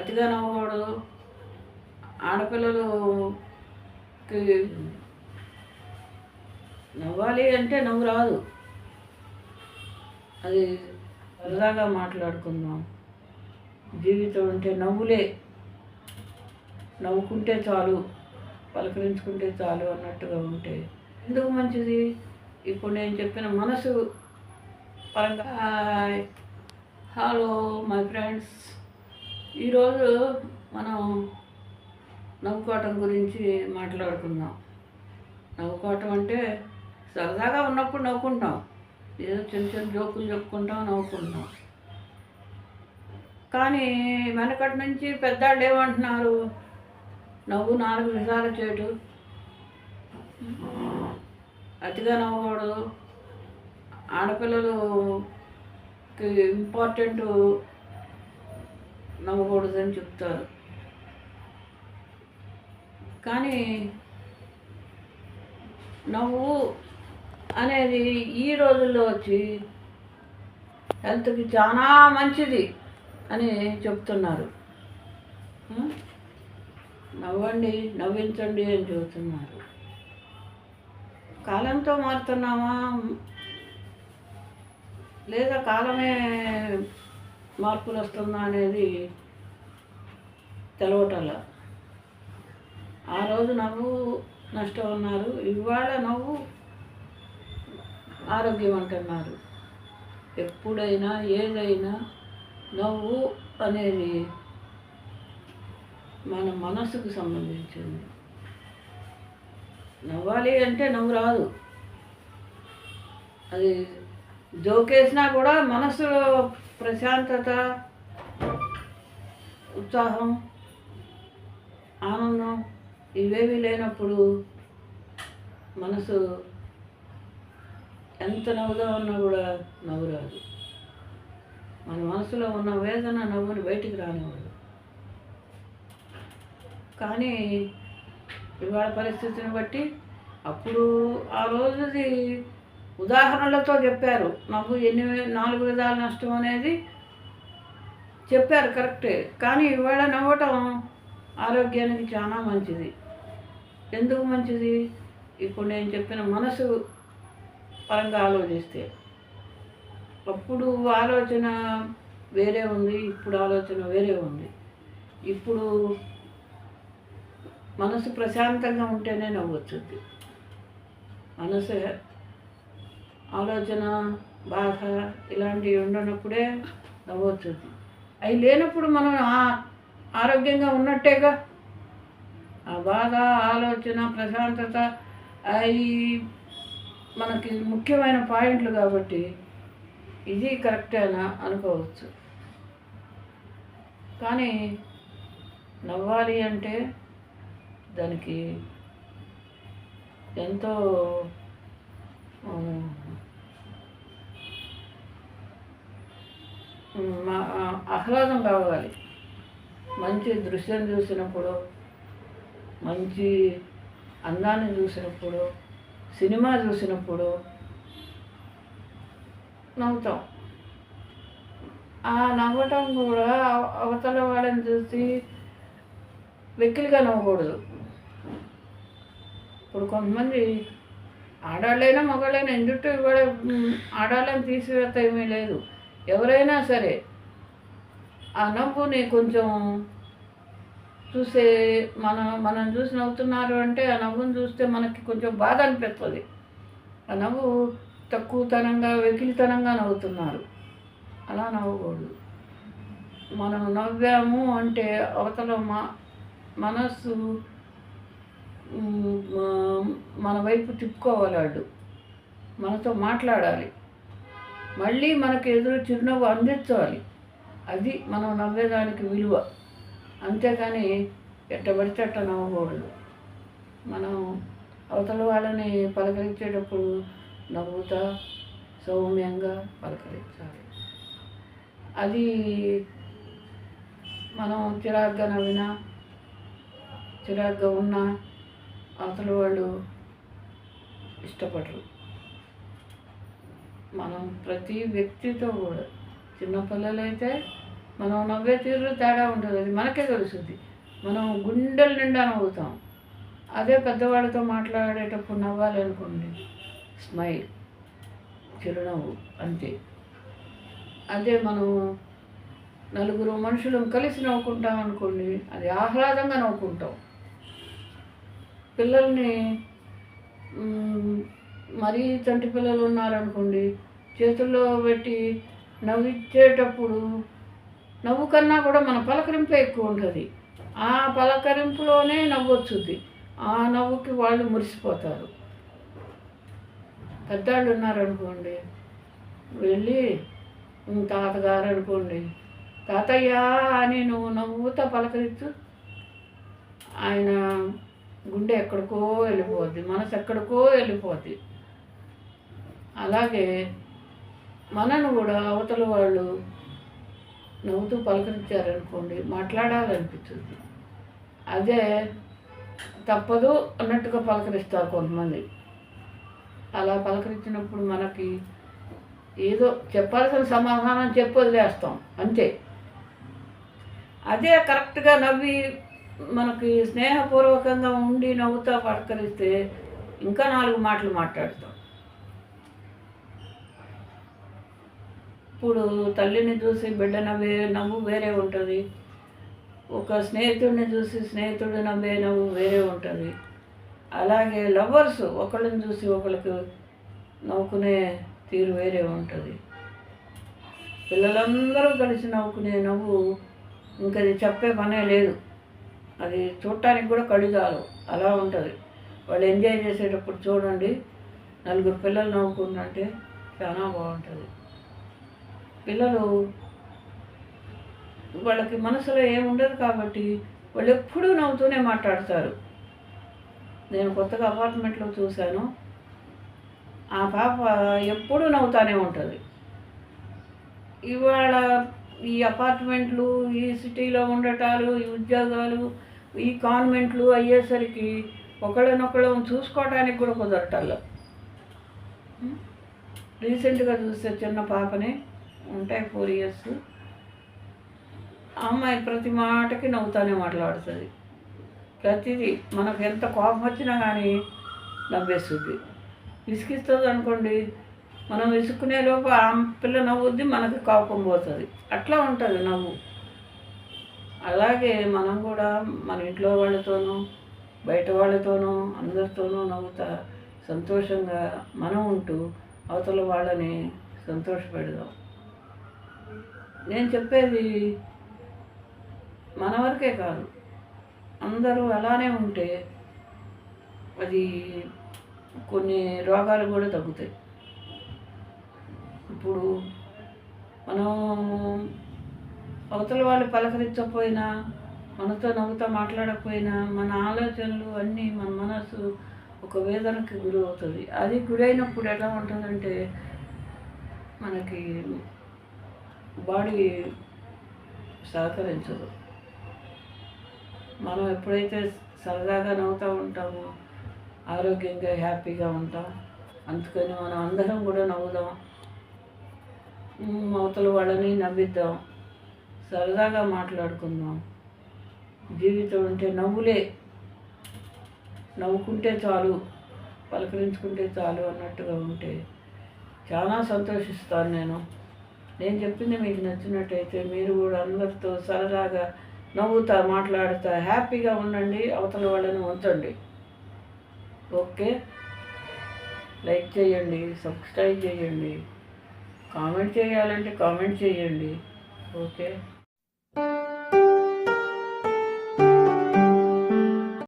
అతిగా నవ్వుకోవడం ఆడపిల్లలుకి నవ్వాలి అంటే నవ్వు రాదు. అది సరదాగా మాట్లాడుకుందాం. జీవితం అంటే నవ్వులే. నవ్వుకుంటే చాలు పలకరించుకుంటే చాలు అన్నట్టుగా ఉంటే ఎందుకు మంచిది? ఇప్పుడు నేను చెప్పిన మనసు పరంగా హాయ్. హలో మై ఫ్రెండ్స్ ఈరోజు మనం నవ్వుకోవటం గురించి మాట్లాడుకుందాం. నవ్వుకోవటం అంటే సరదాగా ఉన్నప్పుడు నవ్వుకుంటాం. ఏదో చిన్న చిన్న జోకులు చెప్పుకుంటాం నవ్వుకుంటాం. కానీ వెనకటి నుంచి పెద్దాళ్ళు ఏమంటున్నారు? నవ్వు నాలుగు విధాల చేటు. అతిగా నవ్వకూడదు. ఆడపిల్లలకి ఇంపార్టెంట్ నవ్వకూడదని చెప్తారు. కానీ నవ్వు అనేది ఈ రోజుల్లో వచ్చి హెల్త్కి చాలా మంచిది అని చెప్తున్నారు. నవ్వండి నవ్వించండి అని చెబుతున్నారు. కాలంతో మారుతున్నామా? లేదా కాలమే మార్పులు వస్తుందా అనేది తెలవటల. ఆ రోజు నవ్వు నష్టం అన్నారు ఇవాళ నవ్వు ఆరోగ్యం అంటున్నారు. ఎప్పుడైనా ఏదైనా నవ్వు అనేది మన మనసుకు సంబంధించింది. నవ్వాలి అంటే నవ్వు రాదు. అది జోకేసినా కూడా మనసులో ప్రశాంతత ఉత్సాహం ఆనందం ఇవేవి లేనప్పుడు మనసు ఎంత నవ్వుగా ఉన్నా కూడా నవ్వు రాదు మన మనసులో ఉన్న వేదన నవ్వుని బయటికి రానివ్వదు. కానీ ఇవాళ పరిస్థితిని బట్టి అప్పుడు ఆ రోజుది ఉదాహరణలతో చెప్పారు. మాకు ఎన్ని నాలుగు విధాల నష్టం అనేది చెప్పారు కరెక్టే. కానీ ఇవాళ నవ్వటం ఆరోగ్యానికి చాలా మంచిది. ఎందుకు మంచిది? ఇప్పుడు నేను చెప్పిన మనసు పరంగా ఆలోచిస్తే. అప్పుడు ఆలోచన వేరే ఉంది ఇప్పుడు ఆలోచన వేరే ఉంది. ఇప్పుడు మనసు ప్రశాంతంగా ఉంటేనే నవ్వొచ్చుద్ది. మనసు ఆలోచన బాధ ఇలాంటివి ఉండనప్పుడే నవ్వొచ్చుద్ది అవి లేనప్పుడు మనం ఆరోగ్యంగా ఉన్నట్టేగా? ఆ బాధ ఆలోచన ప్రశాంతత అవి మనకి ముఖ్యమైన పాయింట్లు కాబట్టి ఇది కరెక్టేనా అనుకోవచ్చు. కానీ నవ్వాలి అంటే దానికి ఎంతో ఆహ్లాదం కావాలి. మంచి దృశ్యం చూసినప్పుడు మంచి అందాన్ని చూసినప్పుడు సినిమా చూసినప్పుడు నవ్వుతాం. ఆ నవ్వటం కూడా అవతల వాళ్ళని చూసి వెక్కిలిగా నవ్వకూడదు. ఇప్పుడు కొంతమంది ఆడాళ్ళైనా మగవాళ్ళైనా ఎందుకు ఇవాళ ఆడాళ్ళని తీసివేత ఏమీ లేదు. ఎవరైనా సరే ఆ నవ్వుని కొంచెం చూసే మన మనం చూసి నవ్వుతున్నారు అంటే ఆ నవ్వుని చూస్తే మనకి కొంచెం బాధ అనిపిస్తుంది. ఆ నవ్వు తక్కువతనంగా వెకిలితనంగా నవ్వుతున్నారు. అలా నవ్వకూడదు. మనం నవ్వాము అంటే అవతల మా మనస్సు మన వైపు తిప్పుకోవాలి వాడు మనతో మాట్లాడాలి. మళ్ళీ మనకు ఎదురు చిరునవ్వు అందించాలి. అది మనం నవ్వేదానికి విలువ. అంతేకాని ఎట్ట పడితే అట్ట నవ్వకూడదు. మనం అవతల వాళ్ళని పలకరించేటప్పుడు నవ్వుతా సౌమ్యంగా పలకరించాలి. అది మనం చిరాగ్గా నవ్వినా చిరాగ్గా ఉన్నా అవతల వాళ్ళు ఇష్టపడరు. మనం ప్రతి వ్యక్తితో కూడా చిన్నపిల్లలైతే మనం నవ్వే తీరు తేడా ఉంటుంది. అది మనకే తెలుస్తుంది. మనం గుండెల నిండా నవ్వుతాం. అదే పెద్దవాళ్ళతో మాట్లాడేటప్పుడు నవ్వాలి అనుకోండి స్మైల్ చిరునవ్వు అంతే. అదే మనం నలుగురు మనుషులు కలిసి నవ్వుకుంటాం అనుకోండి అది ఆహ్లాదంగా నవ్వుకుంటాం. పిల్లల్ని మరీ చంటి పిల్లలు ఉన్నారనుకోండి చేతుల్లో పెట్టి నవ్విచ్చేటప్పుడు నవ్వు కన్నా కూడా మన పలకరింపే ఎక్కువ ఉంటుంది. ఆ పలకరింపులోనే నవ్వు వచ్చుద్ది ఆ నవ్వుకి వాళ్ళు మురిసిపోతారు. పెద్దవాళ్ళు ఉన్నారనుకోండి వెళ్ళి తాతగారు అనుకోండి తాతయ్య అని నువ్వు నవ్వుతా పలకరించు ఆయన గుండె ఎక్కడికో వెళ్ళిపోద్ది మనసు ఎక్కడికో వెళ్ళిపోద్ది. అలాగే మనను కూడా అవతల వాళ్ళు నవ్వుతూ పలకరించారనుకోండి మాట్లాడాలనిపిస్తుంది. అదే తప్పదు అన్నట్టుగా పలకరిస్తారు కొంతమంది. అలా పలకరించినప్పుడు మనకి ఏదో చెప్పాల్సిన సమాధానం చెప్పి వదిలేస్తాం అంతే. అదే కరెక్ట్గా నవ్వి మనకి స్నేహపూర్వకంగా ఉండి నవ్వుతా పలకరిస్తే ఇంకా నాలుగు మాటలు మాట్లాడతాం. ఇప్పుడు తల్లిని చూసి బిడ్డ నవ్వే నవ్వు వేరే ఉంటుంది. ఒక స్నేహితుడిని చూసి స్నేహితుడు నవ్వే నవ్వు వేరే ఉంటుంది. అలాగే లవర్స్ ఒకళ్ళని చూసి ఒకళ్ళకి నవ్వుకునే తీరు వేరే ఉంటుంది. పిల్లలందరూ కలిసి నవ్వుకునే నవ్వు ఇంకది చెప్పే పనే లేదు. అది చూడటానికి కూడా కడిగాలు అలా ఉంటుంది. వాళ్ళు ఎంజాయ్ చేసేటప్పుడు చూడండి నలుగురు పిల్లలు నవ్వుకుంటుంటే చాలా బాగుంటుంది. పిల్లలు వాళ్ళకి మనసులో ఏముండదు కాబట్టి వాళ్ళు ఎప్పుడూ నవ్వుతూనే మాట్లాడతారు. నేను కొత్తగా అపార్ట్మెంట్లో చూశాను. ఆ పాప ఎప్పుడూ నవ్వుతానే ఉంటుంది. ఇవాళ ఈ అపార్ట్మెంట్లు ఈ సిటీలో ఉండటాలు ఈ ఉద్యోగాలు ఈ కాన్వెంట్లు అయ్యేసరికి ఒకళ్ళనొకళ్ళం చూసుకోవడానికి కూడా కుదరటాల్లో. రీసెంట్గా చూస్తే చిన్న పాపని ఉంటాయి ఫోర్ ఇయర్స్ అమ్మాయి ప్రతి మాటకి నవ్వుతానే మాట్లాడుతుంది. ప్రతిదీ మనకు ఎంత కోపం వచ్చినా కానీ నవ్వేస్తుంది. విసిగిస్తుంది అనుకోండి మనం విసుక్కునే లోపు ఆ పిల్ల నవ్వుద్ది మనకి కోపం పోతుంది. అట్లా ఉంటుంది నవ్వు. అలాగే మనం కూడా మన ఇంట్లో వాళ్ళతోనూ బయట వాళ్ళతోనూ అందరితోనూ నవ్వుతా సంతోషంగా మనం ఉంటూ అవతల వాళ్ళని సంతోషపెడదాం. నేను చెప్పేది మన వరకే కాదు. అందరూ అలానే ఉంటే అది కొన్ని రోగాలు కూడా తగ్గుతాయి. ఇప్పుడు మనం అవతల వాళ్ళు పలకరించకపోయినా మనతో నవ్వుతో మాట్లాడకపోయినా మన ఆలోచనలు అన్నీ మన మనసు ఒక వేదనకి గురి అవుతుంది అది గురైనప్పుడు ఎలా ఉంటుందంటే మనకి బాడీ సహకరించదు. మనం ఎప్పుడైతే సరదాగా నవ్వుతూ ఉంటామో ఆరోగ్యంగా హ్యాపీగా ఉంటాం. అందుకని మనం అందరం కూడా నవ్వుదాం. అవతల వాళ్ళని నవ్విద్దాం. సరదాగా మాట్లాడుకుందాం. జీవితం అంటే నవ్వులే. నవ్వుకుంటే చాలు పలకరించుకుంటే చాలు అన్నట్టుగా ఉంటే చాలా సంతోషిస్తాను నేను. నేను చెప్పింది మీకు నచ్చినట్టయితే మీరు కూడా అందరితో సరదాగా నవ్వుతా మాట్లాడుతా హ్యాపీగా ఉండండి అవతల వాళ్ళని ఉంచండి. ఓకే? లైక్ చేయండి సబ్స్క్రైబ్ చేయండి. కామెంట్ చేయాలంటే కామెంట్ చేయండి. ఓకే? you